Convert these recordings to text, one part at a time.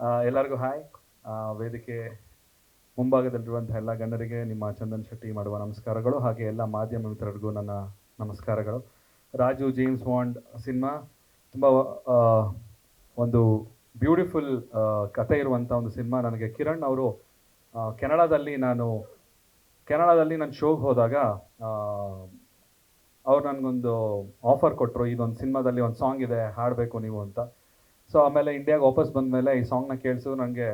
ಎಲ್ಲರಿಗೂ ಹಾಯ್. ವೇದಿಕೆ ಮುಂಭಾಗದಲ್ಲಿರುವಂಥ ಎಲ್ಲ ಗಣ್ಯರಿಗೆ ನಿಮ್ಮ ಚಂದನ್ ಶೆಟ್ಟಿ ಮಾಡುವ ನಮಸ್ಕಾರಗಳು ಹಾಗೆ ಎಲ್ಲ ಮಾಧ್ಯಮ ಮಿತ್ರರಿಗೂ ನನ್ನ ನಮಸ್ಕಾರಗಳು. ರಾಜು ಜೇಮ್ಸ್ ವಾಂಡ್ ಸಿನಿಮಾ ತುಂಬ ಒಂದು ಬ್ಯೂಟಿಫುಲ್ ಕತೆ ಇರುವಂಥ ಒಂದು ಸಿನಿಮಾ ನನಗೆ ಕಿರಣ್ ಅವರು ಕೆನಡಾದಲ್ಲಿ ನಾನು ಕೆನಡಾದಲ್ಲಿ ನಾನು ಶೋಗೆ ಹೋದಾಗ ಅವ್ರು ನನಗೊಂದು ಆಫರ್ ಕೊಟ್ಟರು ಇದೊಂದು ಸಿನಿಮಾದಲ್ಲಿ ಒಂದು ಸಾಂಗ್ ಇದೆ, ಹಾಡಬೇಕು ನೀವು ಅಂತ. ಸೊ ಆಮೇಲೆ ಇಂಡಿಯಾಗೆ ವಾಪಸ್ ಬಂದಮೇಲೆ ಈ ಸಾಂಗ್ನ ಕೇಳಿಸು ನನಗೆ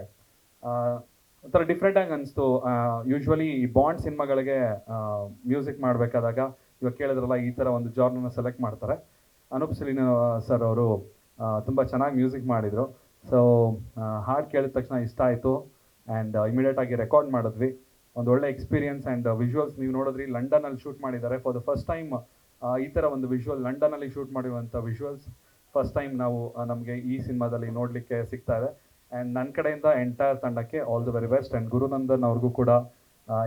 ಒಂಥರ ಡಿಫ್ರೆಂಟಾಗಿ ಅನಿಸ್ತು. ಯೂಶ್ವಲಿ ಈ ಬಾಂಡ್ ಸಿನಿಮಾಗಳಿಗೆ ಮ್ಯೂಸಿಕ್ ಮಾಡಬೇಕಾದಾಗ ಇವಾಗ ಕೇಳಿದ್ರಲ್ಲ ಈ ಥರ ಒಂದು ಜಾರ್ನನ್ನು ಸೆಲೆಕ್ಟ್ ಮಾಡ್ತಾರೆ. ಅನೂಪ್ ಸಲೀನ ಸರ್ ಅವರು ತುಂಬ ಚೆನ್ನಾಗಿ ಮ್ಯೂಸಿಕ್ ಮಾಡಿದರು. ಸೊ ಹಾಡು ಕೇಳಿದ ತಕ್ಷಣ ಇಷ್ಟ ಆಯಿತು. ಆ್ಯಂಡ್ ಇಮಿಡಿಯೇಟಾಗಿ ರೆಕಾರ್ಡ್ ಮಾಡಿದ್ವಿ. ಒಂದು ಒಳ್ಳೆ ಎಕ್ಸ್ಪೀರಿಯನ್ಸ್ ಆ್ಯಂಡ್ ವಿಜುವಲ್ಸ್ ನೀವು ನೋಡಿದ್ರಿ ಲಂಡನಲ್ಲಿ ಶೂಟ್ ಮಾಡಿದ್ದಾರೆ. ಫಾರ್ ದ ಫಸ್ಟ್ ಟೈಮ್ ಈ ಥರ ಒಂದು ವಿಜುವಲ್ ಲಂಡನಲ್ಲಿ ಶೂಟ್ ಮಾಡಿರುವಂಥ ವಿಜುವಲ್ಸ್ ಫಸ್ಟ್ ಟೈಮ್ ನಾವು ನಮಗೆ ಈ ಸಿನಿಮಾದಲ್ಲಿ ನೋಡಲಿಕ್ಕೆ ಸಿಗ್ತಾ ಇದೆ. ಆ್ಯಂಡ್ ನನ್ನ ಕಡೆಯಿಂದ ಎಂಟೈರ್ ತಂಡಕ್ಕೆ all the very best and Gurunandan ಅವ್ರಿಗೂ ಕೂಡ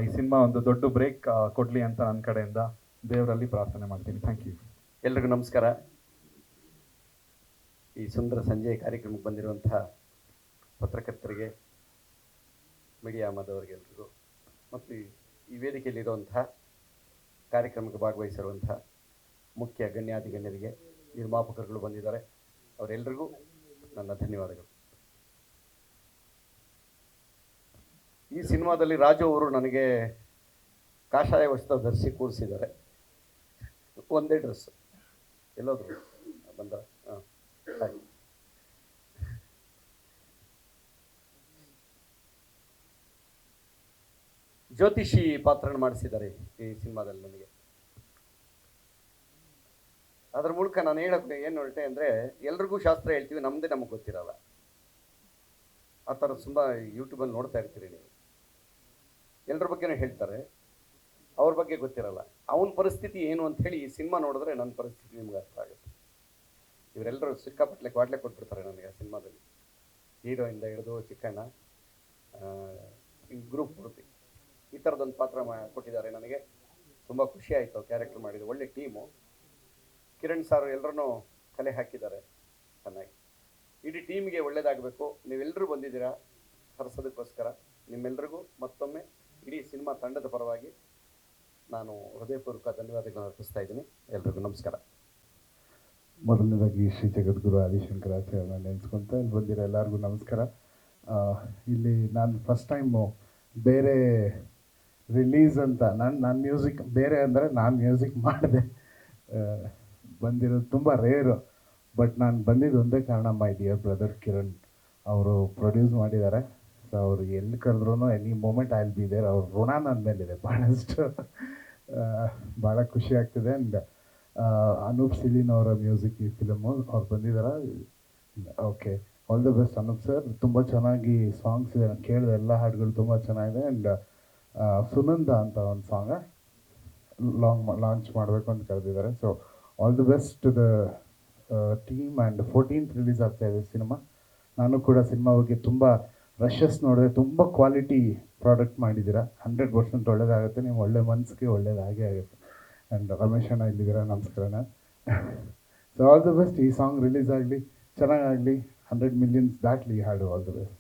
ಈ ಸಿನಿಮಾ ಒಂದು ದೊಡ್ಡ ಬ್ರೇಕ್ ಕೊಡಲಿ ಅಂತ ನನ್ನ ಕಡೆಯಿಂದ ದೇವರಲ್ಲಿ ಪ್ರಾರ್ಥನೆ ಮಾಡ್ತೀನಿ. ಥ್ಯಾಂಕ್ ಯು ಎಲ್ರಿಗೂ ನಮಸ್ಕಾರ. ಈ ಸುಂದರ ಸಂಜೆ ಕಾರ್ಯಕ್ರಮಕ್ಕೆ ಬಂದಿರುವಂತಹ ಪತ್ರಕರ್ತರಿಗೆ ಮೀಡಿಯಾ ಮಾದವರಿಗೆಲ್ರಿಗೂ ಮತ್ತು ಈ ವೇದಿಕೆಯಲ್ಲಿರುವಂತಹ ಕಾರ್ಯಕ್ರಮಕ್ಕೆ ಭಾಗವಹಿಸಿರುವಂತಹ ಮುಖ್ಯ ಗಣ್ಯಾತಿ ಗಣ್ಯರಿಗೆ ನಿರ್ಮಾಪಕರುಗಳು ಬಂದಿದ್ದಾರೆ. ಅವರೆಲ್ಲರಿಗೂ ನನ್ನ ಧನ್ಯವಾದಗಳು. ಈ ಸಿನಿಮಾದಲ್ಲಿ ರಾಜು ಅವರು ನನಗೆ ಕಾಷಾಯ ವಸ್ತ್ರ ಧರಿಸಿ ಕೂರಿಸಿದ್ದಾರೆ. ಒಂದೇ ಡ್ರೆಸ್. ಎಲ್ಲೋದ್ರು ಬಂದ ಜ್ಯೋತಿಷಿ ಪಾತ್ರನ ಮಾಡಿಸಿದ್ದಾರೆ ಈ ಸಿನಿಮಾದಲ್ಲಿ ನನಗೆ. ಅದ್ರ ಮೂಲಕ ನಾನು ಹೇಳಕ್ಕೆ ಏನು ಹೊರಟೆ ಅಂದರೆ, ಎಲ್ರಿಗೂ ಶಾಸ್ತ್ರ ಹೇಳ್ತೀವಿ ನಮ್ಮದೇ ನಮಗೆ ಗೊತ್ತಿರಲ್ಲ. ಆ ಥರ ತುಂಬ ಯೂಟ್ಯೂಬಲ್ಲಿ ನೋಡ್ತಾ ಇರ್ತೀರಿ ನೀವು. ಎಲ್ಲರ ಬಗ್ಗೆನೂ ಹೇಳ್ತಾರೆ, ಅವ್ರ ಬಗ್ಗೆ ಗೊತ್ತಿರಲ್ಲ. ಅವನ ಪರಿಸ್ಥಿತಿ ಏನು ಅಂತ ಹೇಳಿ ಈ ಸಿನಿಮಾ ನೋಡಿದ್ರೆ ನನ್ನ ಪರಿಸ್ಥಿತಿ ನಿಮ್ಗೆ ಅರ್ಥ ಆಗುತ್ತೆ. ಇವರೆಲ್ಲರೂ ಸಿಕ್ಕಾಪಟ್ಲೆ ಕ್ವಾಟ್ಲೆ ಕೊಟ್ಬಿಡ್ತಾರೆ ನನಗೆ ಆ ಸಿನಿಮಾದಲ್ಲಿ. ಹೀರೋಯಿಂದ ಹಿಡಿದು ಚಿಕ್ಕಣ್ಣ ಗ್ರೂಪ್ ಪೂರ್ತಿ. ಈ ಥರದೊಂದು ಪಾತ್ರ ಮಾ, ಕೊಟ್ಟಿದ್ದಾರೆ ನನಗೆ. ತುಂಬ ಖುಷಿ ಆಯಿತು ಕ್ಯಾರೆಕ್ಟರ್ ಮಾಡಿದ್ದು. ಒಳ್ಳೆ ಟೀಮು ಕಿರಣ್ ಸಾರ್ ಎಲ್ಲರನ್ನೂ ಕಲೆ ಹಾಕಿದ್ದಾರೆ ಚೆನ್ನಾಗಿ. ಇಡೀ ಟೀಮ್ಗೆ ಒಳ್ಳೇದಾಗಬೇಕು. ನೀವೆಲ್ಲರೂ ಬಂದಿದ್ದೀರಾ? ಹರ್ಸೋದಕ್ಕೋಸ್ಕರ ನಿಮ್ಮೆಲ್ಲರಿಗೂ ಮತ್ತೊಮ್ಮೆ ಇಡೀ ಸಿನಿಮಾ ತಂಡದ ಪರವಾಗಿ ನಾನು ಹೃದಯಪೂರ್ವಕ ಧನ್ಯವಾದಗಳನ್ನು ಅರ್ಪಿಸ್ತಾ ಇದ್ದೀನಿ. ಎಲ್ರಿಗೂ ನಮಸ್ಕಾರ. ಮೊದಲನೇದಾಗಿ ಶ್ರೀ ಜಗದ್ಗುರು ಆದಿಶಂಕರಾಚಾರ್ಯನ ನೆನೆಸ್ಕೊಂತ ಇಲ್ಲಿ ಬಂದಿರೋ ಎಲ್ಲರಿಗೂ ನಮಸ್ಕಾರ. ಇಲ್ಲಿ ನಾನು ಫಸ್ಟ್ ಟೈಮು ಬೇರೆ ರಿಲೀಸ್ ಅಂತ, ನಾನು ನಾನು ಮ್ಯೂಸಿಕ್ ಬೇರೆ ಅಂದರೆ ನಾನು ಮ್ಯೂಸಿಕ್ ಮಾಡಿದೆ. ಬಂದಿರೋದು ತುಂಬ ರೇರು ಬಟ್ ನಾನು ಬಂದಿದ್ದು ಒಂದೇ ಕಾರಣ ಮೈ ಡಿಯರ್ ಬ್ರದರ್ ಕಿರಣ್ ಅವರು ಪ್ರೊಡ್ಯೂಸ್ ಮಾಡಿದ್ದಾರೆ. ಸೊ ಅವರು ಎಲ್ಲಿ ಕರೆದ್ರೂ any moment I'll be there ಅವ್ರ ಋಣ ನನ್ನ ಮೇಲಿದೆ ಭಾಳಷ್ಟು ಭಾಳ ಖುಷಿ ಆಗ್ತಿದೆ ಆ್ಯಂಡ್ ಅನೂಪ್ ಸಿಲಿನ್ ಅವರ ಮ್ಯೂಸಿಕ್ ಈ ಫಿಲಮು ಅವ್ರು ಬಂದಿದ್ದಾರೆ okay all the best Anoop sir ತುಂಬ ಚೆನ್ನಾಗಿ ಸಾಂಗ್ಸ್ ಇದೆ. ನಾನು ಕೇಳಿದೆ ಎಲ್ಲ ಹಾಡುಗಳು ತುಂಬ ಚೆನ್ನಾಗಿದೆ ಆ್ಯಂಡ್ ಸುನಂದ ಅಂತ ಒಂದು ಸಾಂಗ ಲಾಂಗ್ ಲಾಂಚ್ ಮಾಡಬೇಕು ಅಂತ ಕರೆದಿದ್ದಾರೆ. So all the best to the team and fourteenth release ಆಗ್ತಾ ಇದೆ ಸಿನಿಮಾ ನಾನು ಕೂಡ ಸಿನಿಮಾ ಬಗ್ಗೆ ತುಂಬ ರಶಸ್ ನೋಡಿದ್ರೆ ತುಂಬ ಕ್ವಾಲಿಟಿ ಪ್ರಾಡಕ್ಟ್ ಮಾಡಿದ್ದೀರಾ. ಹಂಡ್ರೆಡ್ ಪರ್ಸೆಂಟ್ ಒಳ್ಳೇದಾಗುತ್ತೆ. ನೀವು ಒಳ್ಳೆ ಮನಸ್ಸಿಗೆ ಒಳ್ಳೇದಾಗೇ ಆಗುತ್ತೆ. ಆ್ಯಂಡ್ ರಮೇಶ್ ಅಣ್ಣ ಇಲ್ಲಿದ್ದೀರಾ? ನಮಸ್ಕಾರನ ಸೊ ಆಲ್ ದ ಬೆಸ್ಟ್ ಈ ಸಾಂಗ್ ರಿಲೀಸ್ ಆಗಲಿ ಚೆನ್ನಾಗಾಗಲಿ ಹಂಡ್ರೆಡ್ ಮಿಲಿಯನ್ಸ್ ದಾಟಲಿ ಹಾಡು. All the best